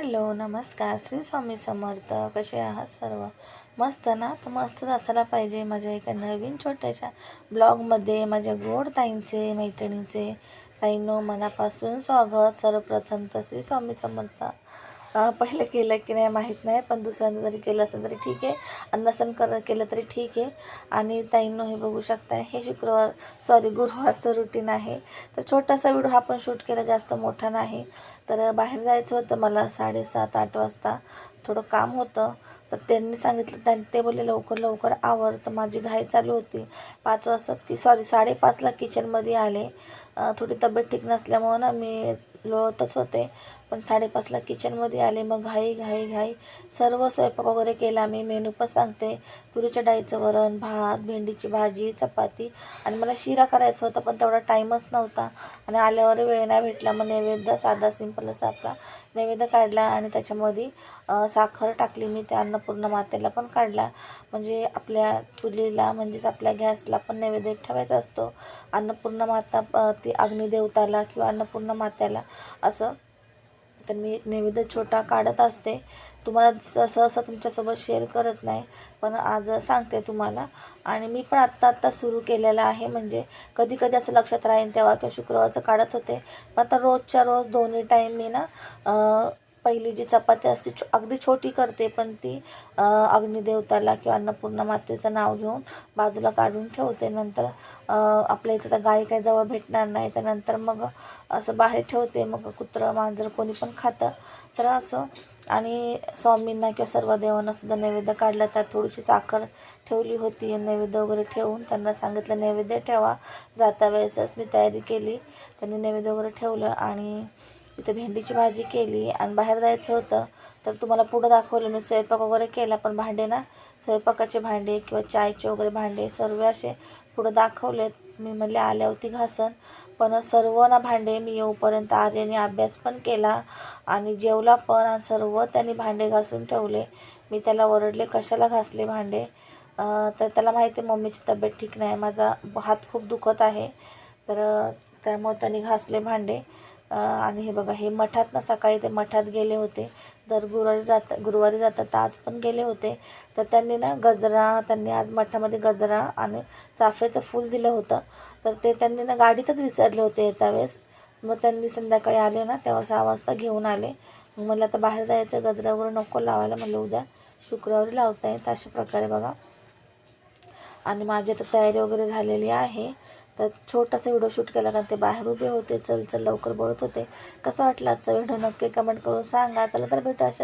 Hello नमस्कार. श्री स्वामी समर्थ. कसे आहात सर्व? मस्त ना? तर मस्तच असायला पाहिजे माझ्या एका नवीन छोट्याशा ब्लॉगमध्ये माझ्या गोड ताईंचे मैत्रिणीचे ताईंनो मनापासून स्वागत. सर्वप्रथम तर श्री स्वामी समर्थ. पहिलं केलं की नाही माहीत नाही पण दुसऱ्यांदा जरी केलं असेल तरी ठीक आहे. आणि नसन कर केलं तरी ठीक आहे. आणि ताईंनो हे बघू शकताय हे शुक्रवार सॉरी गुरुवारचं रुटीन आहे. तर छोटासा व्हिडिओ हा पण शूट केला जास्त मोठा नाही. तर बाहेर जायचं होतं मला साडेसात आठ वाजता. थोडं काम होतं. तर त्यांनी सांगितलं त्यां ते बोलले लवकर लवकर आवर. तर माझी घाई चालू होती. पाच वाजताच की सॉरी साडेपाचला किचनमध्ये आले. थोडी तब्येत ठीक नसल्यामुळं ना मी लोळतच होते. पण साडेपाचला किचनमध्ये आले मग घाई घाई घाई सर्व स्वयंपाक वगैरे केला मी. मेनू पण सांगते. तुरीच्या डाळीचं वरण भात भेंडीची भाजी चपाती आणि मला शिरा करायचा होता पण तेवढा टाईमच नव्हता. आणि आल्यावर वेळ नाही भेटला. मग नैवेद्य साधा सिंपल असा आपला नैवेद्य काढला आणि त्याच्यामध्ये साखर टाकली मी. त्या अन्नपूर्ण मातेला पण काढला. म्हणजे आपल्या चुलीला म्हणजेच आपल्या गॅसला पण नैवेद्य ठेवायचा असतो. अन्नपूर्ण माता ती ती अग्निदेवताला किंवा अन्नपूर्ण मात्याला असं तर मी एक नैवेद्य छोटा काढत असते. तुम्हाला सहसा तुमच्यासोबत शेअर करत नाही पण आज सांगते तुम्हाला. आणि मी पण आत्ता आत्ता सुरू केलेलं आहे. म्हणजे कधी कधी असं लक्षात राहील तेव्हा किंवा शुक्रवारचं काढत होते. पण आता रोजच्या रोज दोन्ही टाईम मी ना पहिली जी चपाती असते छो अगदी छोटी करते पण ती अग्निदेवताला किंवा अन्नपूर्णा मातेचं नाव घेऊन बाजूला काढून ठेवते. नंतर आपल्या इथं तर गाय काही जवळ भेटणार नाही तर नंतर मग असं बाहेर ठेवते. मग कुत्रं मांजर कोणी पण खातं. तर असं. आणि स्वामींना किंवा सर्व देवांना सुद्धा नैवेद्य काढला त्यात थोडीशी साखर ठेवली होती. नैवेद्य वगैरे ठेवून त्यांना सांगितलं नैवेद्य ठेवा. जाता वेळेसच मी तयारी केली. त्यांनी नैवेद्य वगैरे ठेवलं आणि इथं भेंडीची भाजी केली आणि बाहेर जायचं होतं तर तुम्हाला पुढं दाखवलं मी स्वयंपाक वगैरे केला पण भांडे ना स्वयंपाकाचे भांडे किंवा चायचे वगैरे भांडे सर्व असे पुढं दाखवलेत. मी म्हणले आल्यावरती घासन. पण सर्व ना भांडे मी येऊपर्यंत आर्यने अभ्यास पण केला आणि जेवला पण आणि सर्व त्यांनी भांडे घासून ठेवले. मी त्याला ओरडले कशाला घासले भांडे? तर त्याला माहिती आहे मम्मीची तब्येत ठीक नाही माझा हात खूप दुखत आहे. तर त्यामुळे त्यांनी घासले भांडे. आणि हे बघा हे मठात ना सकाळी ते मठात गेले होते. दर गुरुवारी जात गुरुवारी जातात तर आज पण गेले होते. तर त्यांनी ना गजरा त्यांनी आज मठामध्ये गजरा आणि चाफ्याचं फूल दिलं होतं. तर ते त्यांनी ना गाडीतच विसरले होते त्यावेळेस. वेळेस मग त्यांनी संध्याकाळी आले ना तेव्हा सहा वाजता घेऊन आले. मग मला आता बाहेर जायचं गजरा वगैरे नको लावायला. म्हणलं उद्या शुक्रवारी लावता येईल. अशा प्रकारे बघा. आणि माझी आता तयारी वगैरे झालेली आहे. तर छोटासा व्हिडिओ शूट केला कारण ते बाहेर उभे होते. चल चल लवकर बोलत होते. कसा वाटला आजचा व्हिडिओ? नक्की कमेंट करून सांगा. चला तर भेटू अशा